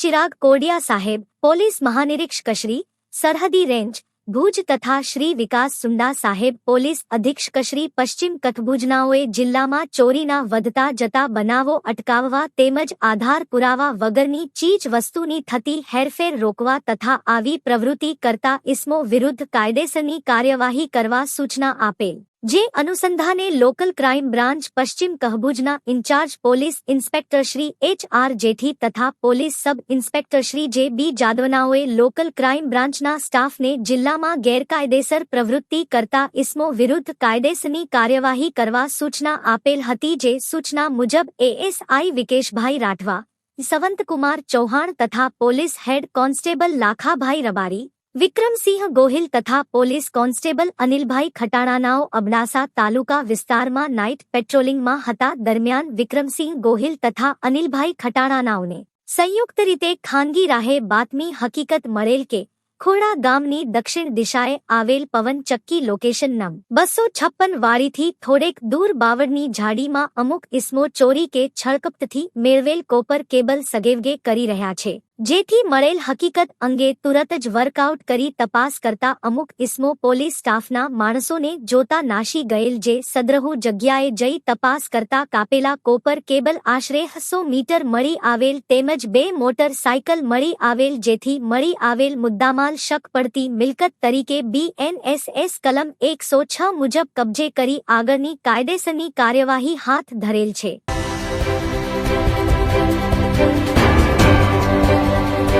ચિરાગ કોડિયા સાહેબ પોલીસ મહાનિરીક્ષકશ્રી સરહદી રેન્જ ભુજ તથા શ્રી વિકાસ સુંડા સાહેબ પોલીસ અધિક્ષકશ્રી પશ્ચિમ કથભુજનાઓએ જિલ્લામાં ચોરીના વધતા જતા બનાવો અટકાવવા તેમજ આધાર પુરાવા વગરની ચીજ વસ્તુની થતી હેરફેર રોકવા તથા આવી પ્રવૃત્તિ કરતા ઇસમો વિરુદ્ધ કાયદેસરની કાર્યવાહી કરવા સૂચના આપેલ જે અનુસંધાને લોકલ ક્રાઇમ બ્રાન્ચ પશ્ચિમ કહભુજના incharge police inspector Shri H R Jethi તથા પોલીસ સબ ઇન્સ્પેક્ટર શ્રી જે બી જાદવનાઓએ લોકલ ક્રાઇમ બ્રાન્ચના સ્ટાફને જિલ્લામાં ગેરકાયદેસર પ્રવૃત્તિ કરતા ઇસમો વિરુદ્ધ કાયદેસરની કાર્યવાહી કરવા સૂચના આપેલ હતી જે સૂચના મુજબ એએસઆઈ વિકેશભાઈ રાઠવા, સવંતકુમાર ચૌહાણ તથા police head constable Lakhabhai Rabari Vikramsinh Gohil તથા પોલીસ કોન્સ્ટેબલ અનિલભાઈ ખટાણાનાઓ અબડાસા તાલુકા વિસ્તારમાં નાઇટ પેટ્રોલિંગમાં હતા દરમિયાન વિક્રમસિંહ ગોહિલ તથા અનિલભાઈ ખટાણાનાઓને સંયુક્ત રીતે ખાનગી રાહે બાતમી હકીકત મળેલ કે ખોડા ગામની દક્ષિણ દિશાએ આવેલ પવન ચક્કી લોકેશન નમ બસો છપ્પન વાડીથી થોડેક દૂર બાવળની ઝાડીમાં અમુક ઇસમો ચોરી કે છળકપ્તથી મેળવેલ કોપર કેબલ સગેવગે કરી રહ્યા છે. જેથી મળેલ હકીકત અંગે તુરત જ વર્કઆઉટ કરી તપાસ કરતા અમુક ઇસમો પોલીસ સ્ટાફના માણસોને જોતા નાશી ગયેલ જે સદ્રહુ જગ્યાએ જઈ તપાસ કરતા કાપેલા કોપર કેબલ આશરે સો મીટર મળી આવેલ તેમજ બે મોટર સાયકલ મળી આવેલ જેથી મળી આવેલ મુદ્દામાલ શક પડતી મિલકત તરીકે બીએનએસએસ કલમ એકસો છ મુજબ કબજે કરી આગળની કાયદેસરની કાર્યવાહી હાથ ધરેલ છે.